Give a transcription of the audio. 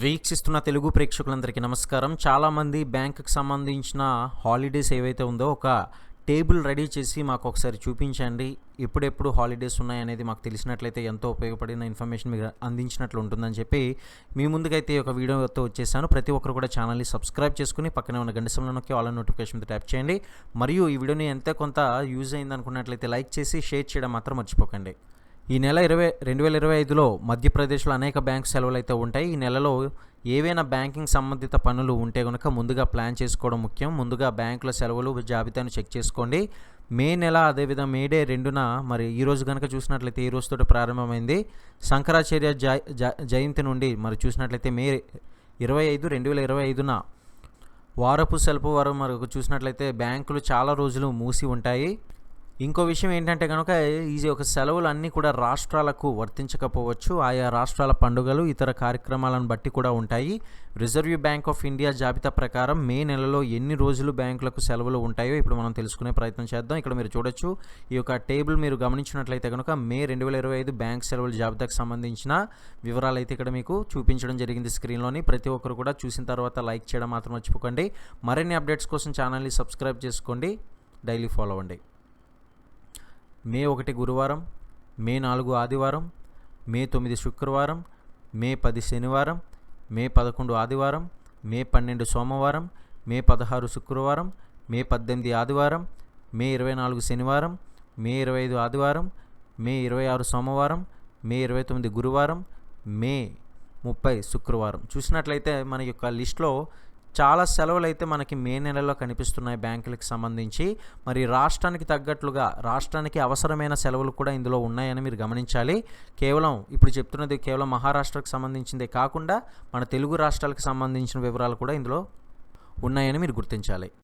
వీక్షిస్తున్న తెలుగు ప్రేక్షకులందరికీ నమస్కారం. చాలామంది బ్యాంకుకి సంబంధించిన హాలిడేస్ ఏవైతే ఉందో ఒక టేబుల్ రెడీ చేసి మాకు ఒకసారి చూపించండి. ఎప్పుడెప్పుడు హాలిడేస్ ఉన్నాయనేది మాకు తెలిసినట్లయితే ఎంతో ఉపయోగపడిన ఇన్ఫర్మేషన్ మీకు అందించినట్లు ఉంటుందని చెప్పి మీ ముందుకైతే ఒక వీడియోతో వచ్చేసాను. ప్రతి ఒక్కరు కూడా ఛానల్ని సబ్స్క్రైబ్ చేసుకుని పక్కనే ఉన్న గంట నొక్కి ఆల్ నోటిఫికేషన్ ట్యాప్ చేయండి. మరియు ఈ వీడియోని ఎంత కొంత యూజ్ అయింది అనుకున్నట్లయితే లైక్ చేసి షేర్ చేయడం మాత్రం మర్చిపోకండి. ఈ నెల ఇరవై రెండు వేల ఇరవై ఐదులో మధ్యప్రదేశ్లో అనేక బ్యాంకు సెలవులు అయితే ఉంటాయి. ఈ నెలలో ఏవైనా బ్యాంకింగ్ సంబంధిత పనులు ఉంటే కనుక ముందుగా ప్లాన్ చేసుకోవడం ముఖ్యం. ముందుగా బ్యాంకుల సెలవులు జాబితాను చెక్ చేసుకోండి. మే నెల అదేవిధంగా మే డే రెండున మరి ఈ రోజు కనుక చూసినట్లయితే ఈ రోజుతో ప్రారంభమైంది. శంకరాచార్య జ- జయంతి నుండి మరి చూసినట్లయితే మే ఇరవై ఐదు రెండు వేల ఇరవై ఐదున వారపు సెలవు వారం మరి చూసినట్లయితే బ్యాంకులు చాలా రోజులు మూసి ఉంటాయి. ఇంకో విషయం ఏంటంటే కనుక ఈ యొక్క సెలవులు అన్నీ కూడా రాష్ట్రాలకు వర్తించకపోవచ్చు. ఆయా రాష్ట్రాల పండుగలు ఇతర కార్యక్రమాలను బట్టి కూడా ఉంటాయి. రిజర్వ్ బ్యాంక్ ఆఫ్ ఇండియా జాబితా ప్రకారం మే నెలలో ఎన్ని రోజులు బ్యాంకులకు సెలవులు ఉంటాయో ఇప్పుడు మనం తెలుసుకునే ప్రయత్నం చేద్దాం. ఇక్కడ మీరు చూడొచ్చు ఈ యొక్క టేబుల్ మీరు గమనించినట్లయితే కనుక మే రెండు వేల ఇరవై ఐదు బ్యాంక్ సెలవుల జాబితాకు సంబంధించిన వివరాలు అయితే ఇక్కడ మీకు చూపించడం జరిగింది స్క్రీన్లోని. ప్రతి ఒక్కరు కూడా చూసిన తర్వాత లైక్ చేయడం మాత్రం మర్చిపోకండి. మరిన్ని అప్డేట్స్ కోసం ఛానల్ని సబ్స్క్రైబ్ చేసుకోండి. డైలీ ఫాలో అవ్వండి. మే ఒకటి గురువారం మే నాలుగు ఆదివారం మే తొమ్మిది శుక్రవారం మే పది శనివారం మే పదకొండు ఆదివారం మే పన్నెండు సోమవారం మే పదహారు శుక్రవారం మే పద్దెనిమిది ఆదివారం మే ఇరవై నాలుగు శనివారం మే ఇరవై ఐదు ఆదివారం మే ఇరవై ఆరు సోమవారం మే ఇరవై తొమ్మిది గురువారం మే ముప్పై శుక్రవారం. చూసినట్లయితే మన యొక్క లిస్ట్లో చాలా సెలవులు అయితే మనకి మే నెలలో కనిపిస్తున్నాయి బ్యాంకులకు సంబంధించి. మరి రాష్ట్రానికి తగ్గట్లుగా రాష్ట్రానికి అవసరమైన సెలవులు కూడా ఇందులో ఉన్నాయని మీరు గమనించాలి. కేవలం ఇప్పుడు చెప్తున్నది కేవలం మహారాష్ట్రకు సంబంధించిందే కాకుండా మన తెలుగు రాష్ట్రాలకు సంబంధించిన వివరాలు కూడా ఇందులో ఉన్నాయని మీరు గుర్తించాలి.